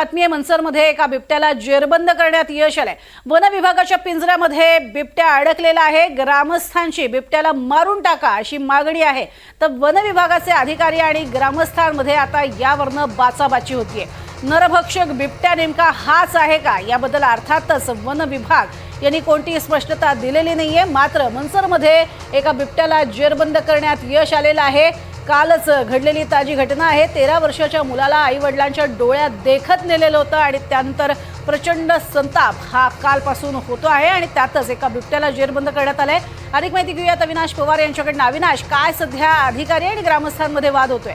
बातमी आहे मनसरमध्ये एका बिबट्याला जेरबंद करण्यात यश आलंय. वन विभागाच्या पिंजऱ्यामध्ये बिबट्या अडकलेला आहे. ग्रामस्थांची बिबट्याला मारून टाका अशी मागणी आहे. तर वन विभागाचे अधिकारी आणि ग्रामस्थांमध्ये आता यावरनं बाचाबाची होतीये. नरभक्षक बिबट्या नेमका हाच आहे का? याबद्दल अर्थातच वन विभाग यांनी कोणतीही स्पष्टता दिलेली नाहीये. मात्र मनसरमध्ये एका बिबट्याला जेरबंद करण्यात यश आलेलं आहे. कालच घडलेली ताजी घटना आहे. तेरा वर्षाच्या मुलाला आई वडिलांच्या डोळ्यात देखत नेलेलं होतं आणि त्यानंतर प्रचंड संताप हा कालपासून होतो आहे आणि त्यातच एका बिबट्याला जेरबंद करण्यात आलाय. अधिक माहिती घेऊयात अविनाश पवार यांच्याकडनं. अविनाश काय सध्या अधिकारी आणि ग्रामस्थांमध्ये वाद होतोय?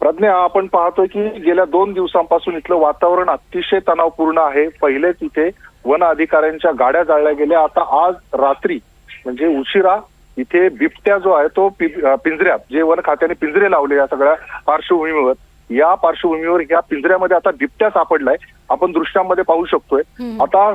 प्रज्ञा आपण पाहतोय की गेल्या दोन दिवसांपासून इथलं वातावरण अतिशय तणावपूर्ण आहे. पहिले तिथे वन अधिकाऱ्यांच्या गाड्या जाळल्या गेल्या. आता आज रात्री म्हणजे उशिरा इथे बिबट्या जो आहे तो पिंजऱ्यात जे वन खात्याने पिंजरे लावले या सगळ्या पार्श्वभूमीवर या पार्श्वभूमीवर या पिंजऱ्यामध्ये आता बिबट्या सापडलाय. आपण दृश्यामध्ये पाहू शकतोय. आता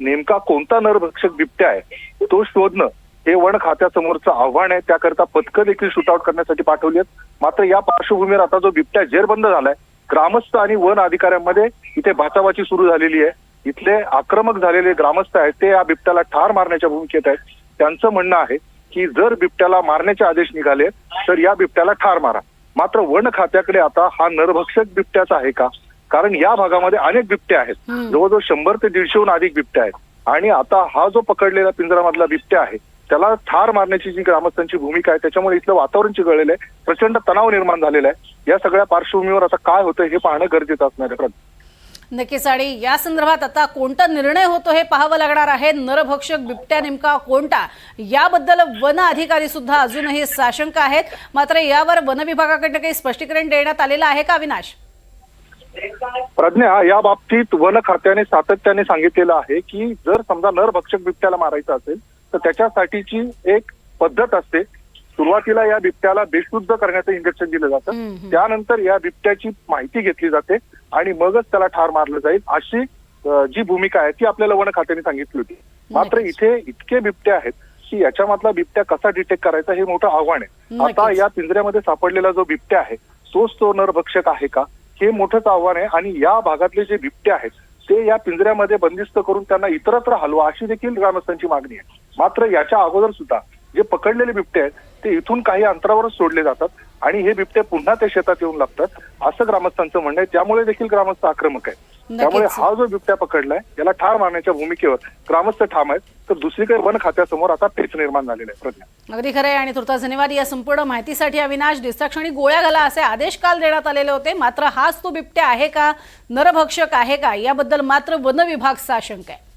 नेमका कोणता नरभक्षक बिबट्या आहे तो शोधणं हे वन खात्यासमोरचं आव्हान आहे. त्याकरता पथकं देखील शूटआउट करण्यासाठी पाठवली आहेत. मात्र या पार्श्वभूमीवर आता जो बिबट्या जेरबंद झालाय ग्रामस्थ आणि वन अधिकाऱ्यांमध्ये इथे भाचाभाची सुरू झालेली आहे. इथले आक्रमक झालेले ग्रामस्थ आहेत ते या बिबट्याला ठार मारण्याच्या भूमिकेत आहेत. त्यांचं म्हणणं आहे की जर बिबट्याला मारण्याचे आदेश निघाले तर या बिबट्याला ठार मारा. मात्र वन खात्याकडे आता हा नरभक्षक बिबट्याचा आहे का? कारण या भागामध्ये अनेक बिबट्या आहेत. जवळजवळ शंभर ते दीडशेहून अधिक बिबट्या आहेत. आणि आता हा जो पकडलेला पिंजरामधला बिबट्या आहे त्याला ठार मारण्याची जी ग्रामस्थांची भूमिका आहे त्याच्यामुळे इथलं वातावरण चिघळलेलं आहे. प्रचंड तणाव निर्माण झालेला आहे. या सगळ्या पार्श्वभूमीवर आता काय होतं हे पाहणं गरजेचं असणार आहे. नक्कीच. आणि या संदर्भात आता कोणता निर्णय होतो हे पाहावं लागणार आहे. नरभक्षक बिबट्या नेमका कोणता? याबद्दल वन अधिकारी सुद्धा अजूनही साशंक आहेत. मात्र यावर वन विभागाकडनं काही स्पष्टीकरण देण्यात आलेलं आहे का अविनाश? प्रज्ञा या बाबतीत वन खात्याने सातत्याने सांगितलेलं आहे की जर समजा नरभक्षक बिबट्याला मारायचं असेल तर त्याच्यासाठीची एक पद्धत असते. सुरुवातीला या बिबट्याला बेशुद्ध करण्याचं इंजेक्शन दिलं जातं. त्यानंतर या बिबट्याची माहिती घेतली जाते. आणि मगच त्याला ठार मारलं जाईल अशी जी भूमिका आहे ती आपल्याला वन खात्याने सांगितली होती. मात्र. इथे इतके बिबटे आहेत की याच्यामधला बिबट्या कसा डिटेक्ट करायचा हे मोठं आव्हान आहे. आता. या पिंजऱ्यामध्ये सापडलेला जो बिबट्या आहे तोच तो नरभक्षक आहे का? हे मोठंच आव्हान आहे आणि या भागातले जे बिबटे आहेत ते या पिंजऱ्यामध्ये बंदिस्त करून त्यांना इतरत्र हलवा अशी देखील ग्रामस्थांची मागणी आहे. मात्र याच्या अगोदर सुद्धा जे पकडलेले बिबटे आहेत ते इथून काही अंतरावरच सोडले जातात. आणि हे बिबटे पुन्हा ते शेतात येऊन लागतात. असं ग्रामस्थांचं म्हणणं आहे. त्यामुळे देखील ग्रामस्थ आक्रमक आहेत. त्यामुळे. हा जो बिबट्या पकडलाय याला ठार मारण्याच्या भूमिकेवर ग्रामस्थ ठाम आहेत. तर दुसरीकडे वन खात्यासमोर आता पेच निर्माण झालेला आहे. प्रज्ञा. अगदी खरं आहे. आणि तुर्तास धन्यवाद या संपूर्ण माहितीसाठी अविनाश दिसाक्षणी गोळ्या घाला असे आदेश काल देण्यात आलेले होते. मात्र हाच तो बिबट्या आहे का? नरभक्षक आहे का? याबद्दल मात्र वन विभाग साशंक आहे.